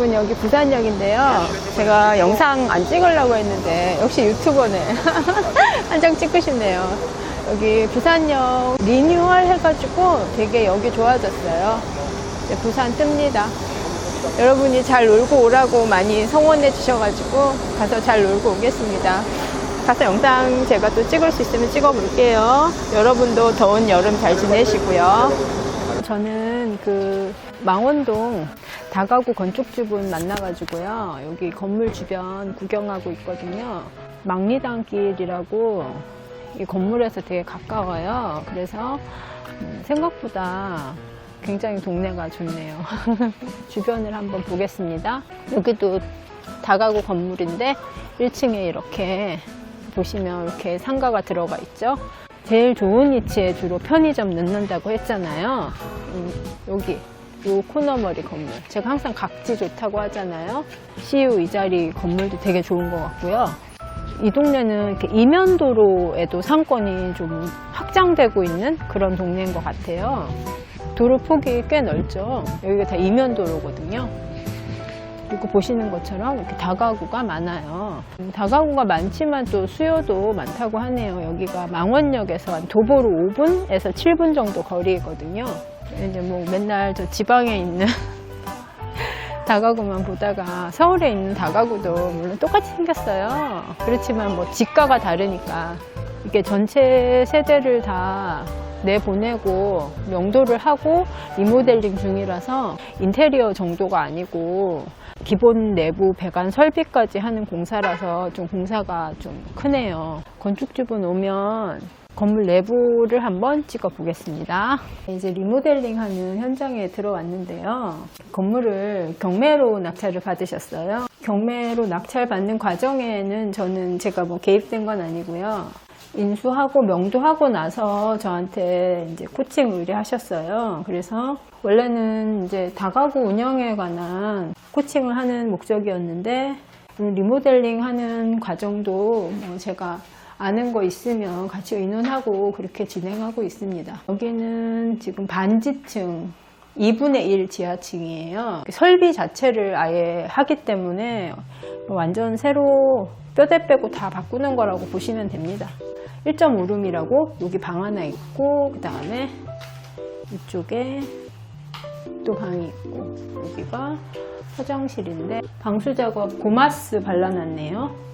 여러분 여기 부산역인데요. 제가 영상 안 찍으려고 했는데 역시 유튜버네. 한 장 찍고 싶네요. 여기 부산역 리뉴얼 해가지고 되게 여기 좋아졌어요. 부산 뜹니다. 여러분이 잘 놀고 오라고 많이 성원해 주셔가지고 가서 잘 놀고 오겠습니다. 가서 영상 제가 또 찍을 수 있으면 찍어 볼게요. 여러분도 더운 여름 잘 지내시고요. 저는 그 망원동 다가구 건축주분 만나가지고요. 여기 건물 주변 구경하고 있거든요. 막리단길이라고 이 건물에서 되게 가까워요. 그래서 음, 생각보다 굉장히 동네가 좋네요. 주변을 한번 보겠습니다. 여기도 다가구 건물인데 1층에 이렇게 보시면 이렇게 상가가 들어가 있죠. 제일 좋은 위치에 주로 편의점 넣는다고 했잖아요. 음, 여기 요 코너머리 건물. 제가 항상 각지 좋다고 하잖아요. CU 이 자리 건물도 되게 좋은 것 같고요. 이 동네는 이면도로에도 상권이 좀 확장되고 있는 그런 동네인 것 같아요. 도로 폭이 꽤 넓죠. 여기가 다 이면도로거든요. 그리고 보시는 것처럼 이렇게 다가구가 많아요. 음, 다가구가 많지만 또 수요도 많다고 하네요. 여기가 망원역에서 한 도보로 5분에서 7분 정도 거리거든요. 이제 뭐 맨날 저 지방에 있는 다가구만 보다가 서울에 있는 다가구도 물론 똑같이 생겼어요. 그렇지만 뭐 지가가 다르니까 이게 전체 세대를 다 내보내고 명도를 하고 리모델링 중이라서 인테리어 정도가 아니고 기본 내부 배관 설비까지 하는 공사라서 좀 공사가 좀 크네요. 건축주분 오면 건물 내부를 한번 찍어 보겠습니다. 이제 리모델링 하는 현장에 들어왔는데요. 건물을 경매로 낙찰을 받으셨어요. 경매로 낙찰 받는 과정에는 저는 제가 뭐 개입된 건 아니고요. 인수하고 명도하고 나서 저한테 이제 코칭 의뢰하셨어요. 그래서 원래는 이제 다가구 운영에 관한 코칭을 하는 목적이었는데 리모델링 하는 과정도 뭐 제가 아는 거 있으면 같이 의논하고 그렇게 진행하고 있습니다. 여기는 지금 반지층 2분의 1 지하층이에요. 설비 자체를 아예 하기 때문에 완전 새로 뼈대 빼고 다 바꾸는 거라고 보시면 됩니다. 1.5룸이라고 여기 방 하나 있고 그 다음에 이쪽에 또 방이 있고 여기가 화장실인데 방수 작업 고마스 발라놨네요.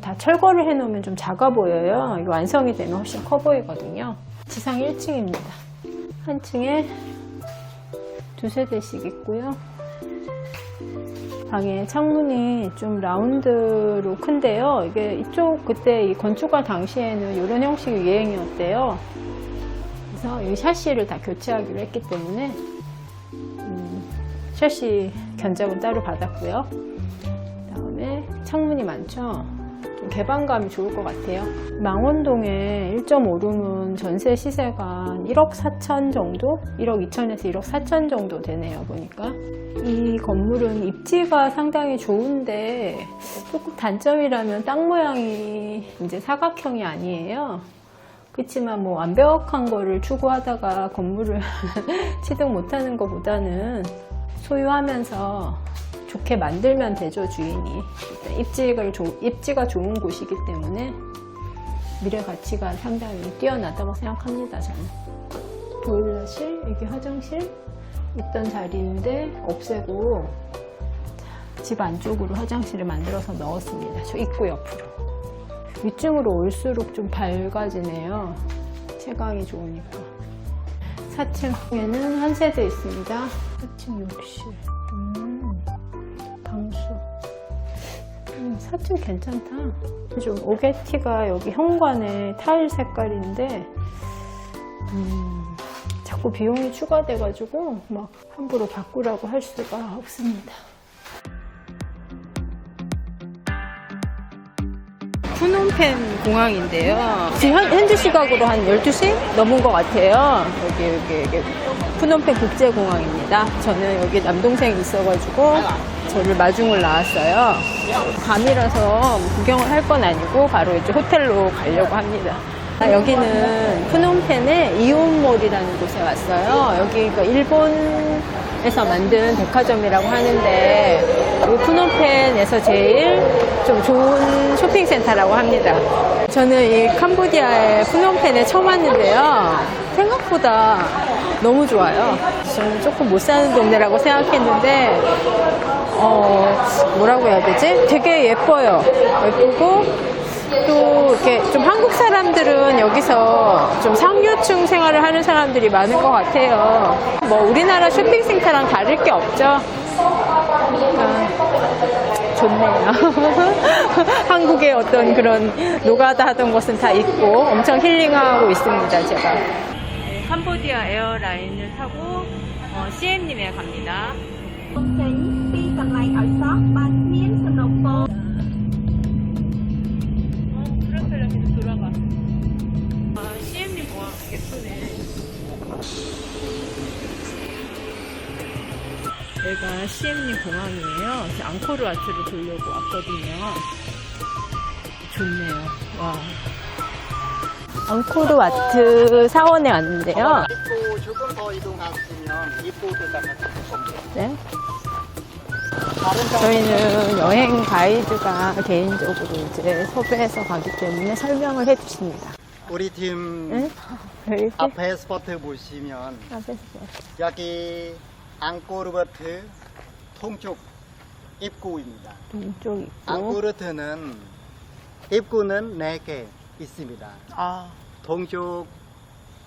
다 철거를 해놓으면 좀 작아 보여요. 완성이 되면 훨씬 커 보이거든요. 지상 1층입니다. 한 층에 두세 대씩 있고요. 방에 창문이 좀 라운드로 큰데요. 이게 이쪽 그때 이 건축할 당시에는 이런 형식이 유행이었대요. 그래서 이 샤시를 다 교체하기로 했기 때문에 음, 샤시 견적은 따로 받았고요. 그다음에 창문이 많죠. 좀 개방감이 좋을 것 같아요. 망원동에 1.5룸은 전세 시세가 한 1억 4천 정도? 1억 2천에서 1억 4천 정도 되네요, 보니까. 이 건물은 입지가 상당히 좋은데 조금 단점이라면 땅 모양이 이제 사각형이 아니에요. 그렇지만 뭐 완벽한 거를 추구하다가 건물을 취득 못하는 것보다는 소유하면서 좋게 만들면 되죠 주인이. 입지가, 조- 입지가 좋은 곳이기 때문에 미래 가치가 상당히 뛰어나다고 생각합니다 저는. 보일러실 여기 화장실 있던 자리인데 없애고 자, 집 안쪽으로 화장실을 만들어서 넣었습니다. 저 입구 옆으로. 위층으로 올수록 좀 밝아지네요. 채광이 좋으니까. 4층에는 한 세대 있습니다. 4층 욕실. 음, 음, 4층 괜찮다. 좀 오게티가 여기 현관에 타일 색깔인데 음, 자꾸 비용이 추가돼가지고 막 함부로 바꾸라고 할 수가 없습니다 푸놈펜 공항인데요. 지금 현, 현지 시각으로 한 12시 넘은 것 같아요. 여기, 여기, 여기. 푸놈펜 국제공항입니다. 저는 여기 남동생이 있어가지고 저를 마중을 나왔어요. 밤이라서 구경을 할 건 아니고 바로 이제 호텔로 가려고 합니다. 아, 여기는 푸놈펜의 이온몰이라는 곳에 왔어요. 여기가 일본에서 만든 백화점이라고 하는데 푸놈펜에서 제일 좀 좋은 쇼핑센터라고 합니다. 저는 이 캄보디아의 푸놈펜에 처음 왔는데요. 생각보다 너무 좋아요. 저는 조금 못 사는 동네라고 생각했는데, 어, 뭐라고 해야 되지? 되게 예뻐요. 예쁘고, 또 이렇게 좀 한국 사람들은 여기서 좀 상류층 생활을 하는 사람들이 많은 것 같아요. 뭐 우리나라 쇼핑센터랑 다를 게 없죠. 아, 좋네요. 한국의 어떤 그런 노가다 하던 것은 다 잊고 엄청 힐링하고 있습니다, 제가. 캄보디아 에어라인을 타고 어, CM님에 갑니다. 어, 프로펠러 계속 돌아봐. 아, CM님 와, 뭐 예쁘네. 여기가 CM님 공항이에요. 앙코르와트를 보려고 왔거든요. 좋네요. 와. 앙코르와트 사원에 왔는데요. 입구 조금 더 이동하시면 입구 도착하실 겁니다. 네. 저희는 여행 가이드가 개인적으로 이제 섭외해서 가기 때문에 설명을 해주십니다. 우리 팀 네? 앞에 스포트 보시면 앞에서 여기 앙코르버트 동쪽 입구입니다. 동쪽 있고. 앙코르트는 입구는 4개 있습니다. 아. 동쪽,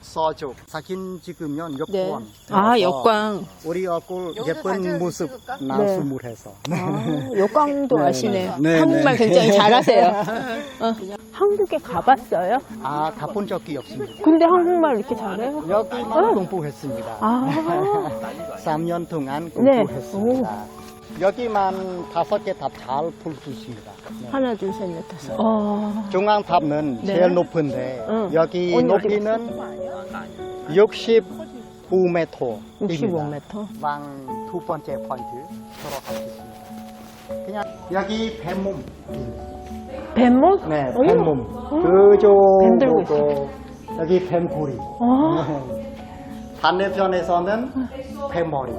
서쪽. 사진 찍으면 네. 역광. 아, 역광. 우리 얼굴 예쁜 모습 나수물 해서. 아, 역광도 네, 아시네요. 네. 네, 한국말 네. 굉장히 잘하세요. 어. 한국에 가봤어요? 아, 가본 적이 없습니다. 근데 한국말 이렇게 잘해요? 여기만 어. 공부했습니다. 아. 3년 동안 네. 공부했습니다. 여기만 다섯 개 탑 잘 풀 수 있습니다. 네. 하나, 둘, 셋, 넷, 다섯. 어. 중앙탑은 네. 제일 높은데 응. 여기 언니 어디 높이는 65m. 65m. 왕두 번째 포인트 들어가겠습니다. 그냥 여기 뱀몸. 뱀목? 네, 어머. 뱀몸. 뱀 그쪽 들고 보고 여기 뱀고리. 어. 반대편에서는 뱀머리.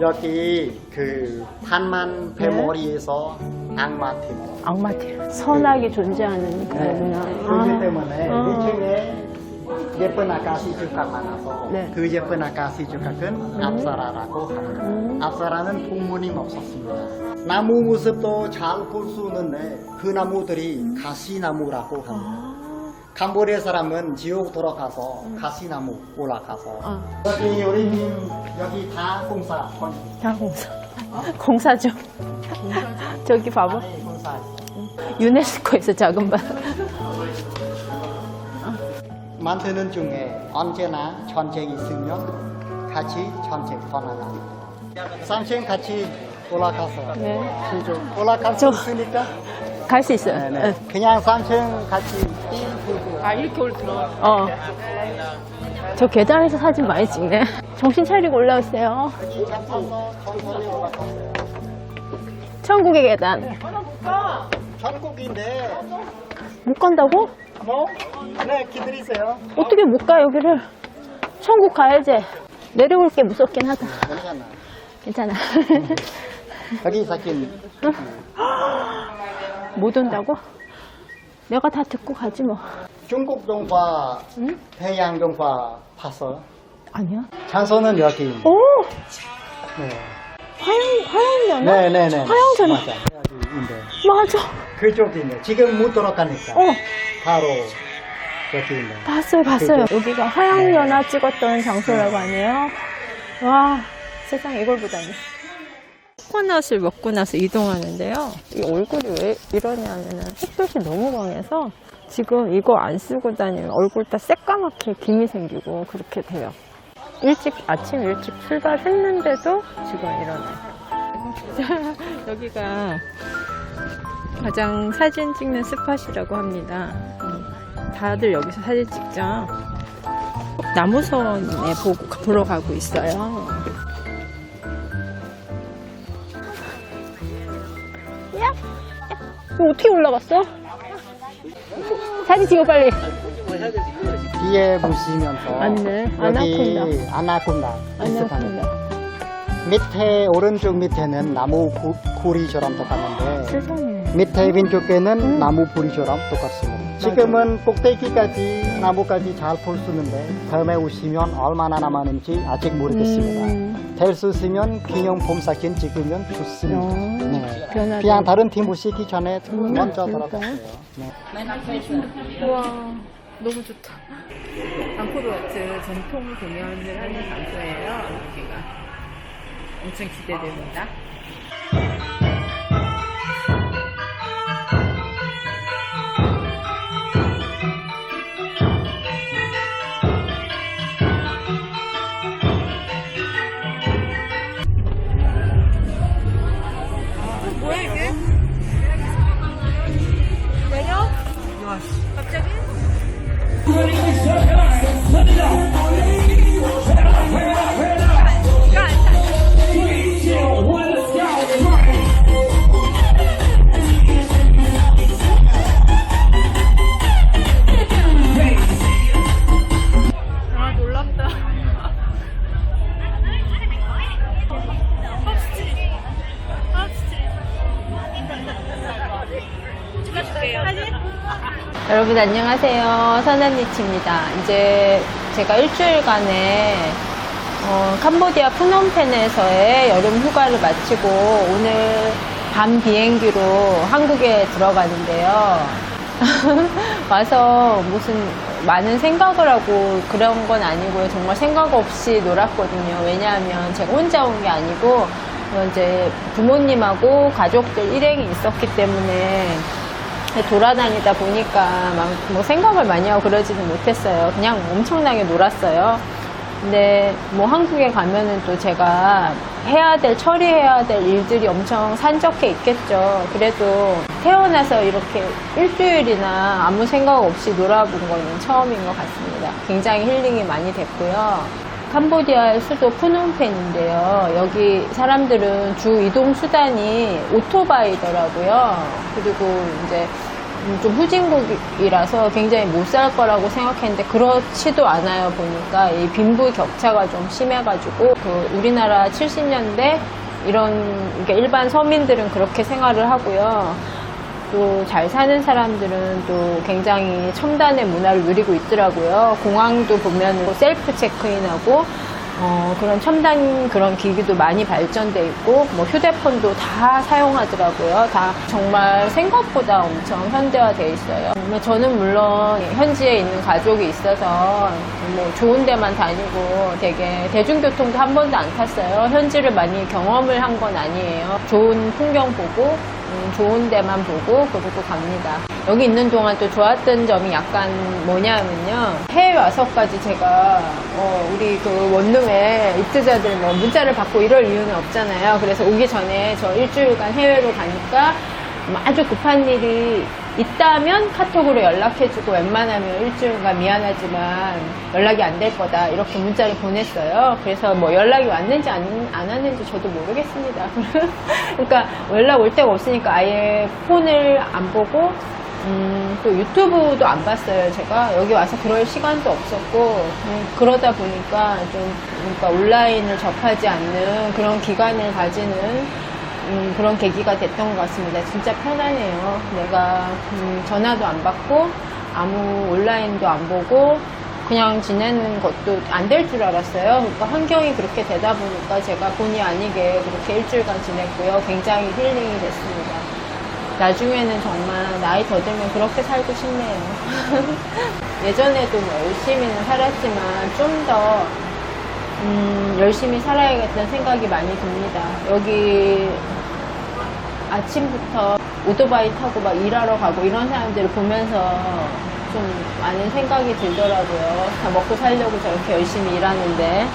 여기 그 판만 네. 뱀머리에서 악마팀. 악마들. 선악이 존재하는 그거구나. 그렇기 아. 때문에 어. 2층에 예쁜 아가씨 주가 많아서 네. 음. 그 예쁜 아가씨 주각은 앞사라라고 합니다. 앞사라는 부모님 없었습니다. 나무 모습도 잘 볼 수 있는데 그 나무들이 가시나무라고 합니다. 아. 캄보디아 사람은 지옥 돌아가서 가시나무 올라가서 아. 여기 우리님 여기 다 공사 다 공사. 공사죠. 저기 봐봐. 네, 공사 유네스코에서 작은 반. 만드는 중에 언제나 전쟁 있으면 같이 전쟁 떠나갑니다. 삼층 같이 올라가서 네. 그죠? 올라갈 수 저- 있으니까 갈 수 있어요. 네네. 네. 그냥 삼층 같이 뛰고 아, 이렇게 올 들어. 어. 저 계단에서 사진 많이 찍네. 정신 차리고 올라오세요. 천국의 계단. 전국인데 못 간다고? 뭐? 네 기다리세요. 어떻게 못 가, 여기를? 천국 가야지. 내려올 게 무섭긴 하다. 괜찮아. 괜찮아. 여기 사진 못 온다고? 내가 다 듣고 가지 뭐. 중국 동화, 응? 태양 동화 봤어? 아니야. 장소는 여기. 오! 네. 화양, 화양연화? 네네네. 화양전. 맞아. 여기인데. 맞아. 그쪽이네. 지금 못 들어가니까. 어, 바로 여기 있네. 봤어요, 봤어요. 여기가 화양연화 찍었던 장소라고 하네요. 와, 세상에 이걸 보다니. 코코넛을 먹고 나서 이동하는데요. 이 얼굴이 왜 이러냐면은 햇볕이 너무 강해서 지금 이거 안 쓰고 다니면 얼굴 다 새까맣게 김이 생기고 그렇게 돼요. 일찍, 아침 일찍 출발했는데도 지금 이러네. 여기가 가장 사진 찍는 스팟이라고 합니다. 음, 다들 여기서 사진 찍죠. 나무선에 보고, 보러 가고 있어요. 야, 야, 이거 어떻게 올라갔어? 사진 찍어 빨리. 뒤에 보시면서 맞네. 여기 아나콘다. 아나콘다. 아나콘다. 밑에 오른쪽 밑에는 나무 구, 구리처럼 똑같는데 세상에. 밑에 왼쪽에는 음. 나무 부리처럼 똑같습니다. 지금은 꼭대기까지 나무까지 잘 볼 수 있는데 다음에 오시면 얼마나 남았는지 아직 모르겠습니다. 음. 될 수 있으면 기념품 사진 찍으면 좋습니다. 어, 네. 변화도 그냥 다른 팀 오시기 전에 음, 먼저. 들어가세요. 네. 우와, 너무 좋다. 방코르와트 전통 공연을 하는 장소예요. 여기가 엄청 기대됩니다. 안녕하세요. 선한니치입니다. 이제 제가 일주일간의 어, 캄보디아 푸놈펜에서의 여름 휴가를 마치고 오늘 밤 비행기로 한국에 들어가는데요. 와서 무슨 많은 생각을 하고 그런 건 아니고요. 정말 생각 없이 놀았거든요. 왜냐하면 제가 혼자 온 게 아니고 어, 이제 부모님하고 가족들 일행이 있었기 때문에 돌아다니다 보니까 막 뭐 생각을 많이 하고 그러지는 못했어요. 그냥 엄청나게 놀았어요. 근데 뭐 한국에 가면은 또 제가 해야 될, 처리해야 될 일들이 엄청 산적해 있겠죠. 그래도 태어나서 이렇게 일주일이나 아무 생각 없이 놀아본 거는 처음인 것 같습니다. 굉장히 힐링이 많이 됐고요. 캄보디아의 수도 푸놈펜인데요. 여기 사람들은 주 이동 수단이 오토바이더라고요. 그리고 이제 음, 좀 후진국이라서 굉장히 못 살 거라고 생각했는데 그렇지도 않아요 보니까 이 빈부 격차가 좀 심해가지고 그 우리나라 70년대 이런 그러니까 일반 서민들은 그렇게 생활을 하고요. 또 잘 사는 사람들은 또 굉장히 첨단의 문화를 누리고 있더라고요. 공항도 보면 뭐 셀프 체크인하고 어, 그런 첨단 그런 기기도 많이 발전돼 있고 뭐 휴대폰도 다 사용하더라고요. 다 정말 생각보다 엄청 현대화돼 있어요. 뭐 저는 물론 현지에 있는 가족이 있어서 뭐 좋은 데만 다니고 되게 대중교통도 한 번도 안 탔어요. 현지를 많이 경험을 한 건 아니에요. 좋은 풍경 보고 음, 좋은 데만 보고 그러고 갑니다. 여기 있는 동안 또 좋았던 점이 약간 뭐냐면요. 해외 와서까지 제가 어, 우리 그 원룸에 입주자들 뭐 문자를 받고 이럴 이유는 없잖아요. 그래서 오기 전에 저 일주일간 해외로 가니까 뭐 아주 급한 일이 있다면 카톡으로 연락해주고 웬만하면 일주일간 미안하지만 연락이 안 될 거다 이렇게 문자를 보냈어요. 그래서 뭐 연락이 왔는지 안, 안 왔는지 저도 모르겠습니다. 그러니까 연락 올 데가 없으니까 아예 폰을 안 보고 음, 또 유튜브도 안 봤어요. 제가 여기 와서 그럴 시간도 없었고 음, 그러다 보니까 좀 그러니까 온라인을 접하지 않는 그런 기간을 가지는 음, 그런 계기가 됐던 것 같습니다. 진짜 편하네요. 내가 음, 전화도 안 받고 아무 온라인도 안 보고 그냥 지내는 것도 안 될 줄 알았어요. 그러니까 환경이 그렇게 되다 보니까 제가 본의 아니게 그렇게 일주일간 지냈고요. 굉장히 힐링이 됐습니다. 나중에는 정말 나이 더 들면 그렇게 살고 싶네요. 예전에도 뭐 열심히는 살았지만 좀더 음, 열심히 살아야겠다는 생각이 많이 듭니다. 여기 아침부터 오토바이 타고 막 일하러 가고 이런 사람들을 보면서 좀 많은 생각이 들더라고요. 다 먹고 살려고 저렇게 열심히 일하는데.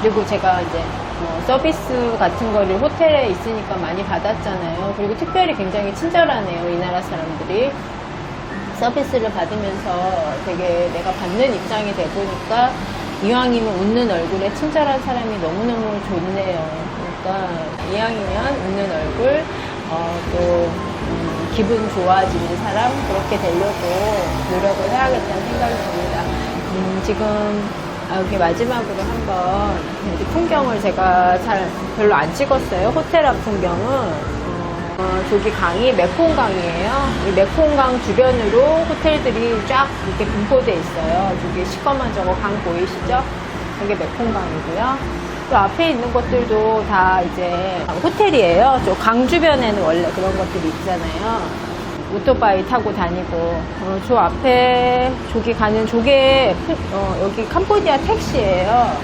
그리고 제가 이제 뭐 서비스 같은 거를 호텔에 있으니까 많이 받았잖아요. 그리고 특별히 굉장히 친절하네요. 이 나라 사람들이. 서비스를 받으면서 되게 내가 받는 입장이 돼 보니까 이왕이면 웃는 얼굴에 친절한 사람이 너무너무 좋네요. 그러니까 이왕이면 웃는 얼굴, 어, 또 음, 기분 좋아지는 사람 그렇게 되려고 노력을 해야겠다는 생각이 듭니다. 음, 지금 아, 여기 마지막으로 한번 여기 풍경을 제가 잘 별로 안 찍었어요. 호텔 앞 풍경은. 어, 저기 강이 메콩강이에요. 이 메콩강 주변으로 호텔들이 쫙 이렇게 분포돼 있어요. 저기 시커먼 저거 강 보이시죠? 이게 메콩강이고요. 또 앞에 있는 것들도 다 이제 호텔이에요. 저 강 주변에는 원래 그런 것들이 있잖아요. 오토바이 타고 다니고 어, 저 앞에 저기 가는 푸- 어, 여기 캄보디아 택시예요.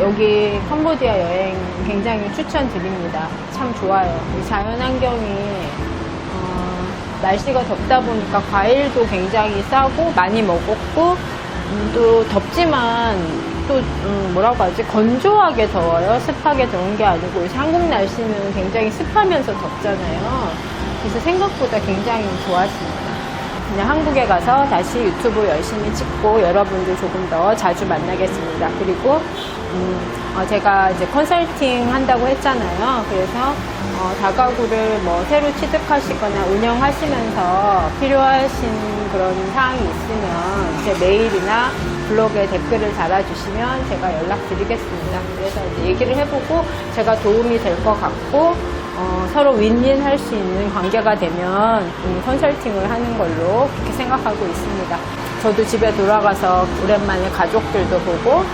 여기 캄보디아 여행 굉장히 추천드립니다. 참 좋아요. 이 자연 환경이 어, 날씨가 덥다 보니까 과일도 굉장히 싸고 많이 먹었고 음, 또 덥지만 또 음, 뭐라고 하지 건조하게 더워요. 습하게 더운 게 아니고 한국 날씨는 굉장히 습하면서 덥잖아요. 그래서 생각보다 굉장히 좋았습니다. 그냥 한국에 가서 다시 유튜브 열심히 찍고 여러분들 조금 더 자주 만나겠습니다. 그리고 음, 어, 제가 이제 컨설팅 한다고 했잖아요. 그래서 어, 다가구를 뭐 새로 취득하시거나 운영하시면서 필요하신 그런 사항이 있으면 제 메일이나 블로그에 댓글을 달아주시면 제가 연락드리겠습니다. 그래서 이제 얘기를 해보고 제가 도움이 될 것 같고 어, 서로 윈윈 할 수 있는 관계가 되면 음, 컨설팅을 하는 걸로 그렇게 생각하고 있습니다. 저도 집에 돌아가서 오랜만에 가족들도 보고 어,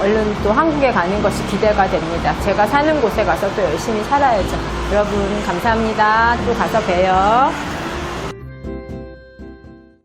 얼른 또 한국에 가는 것이 기대가 됩니다. 제가 사는 곳에 가서 또 열심히 살아야죠. 여러분 감사합니다. 또 가서 봬요.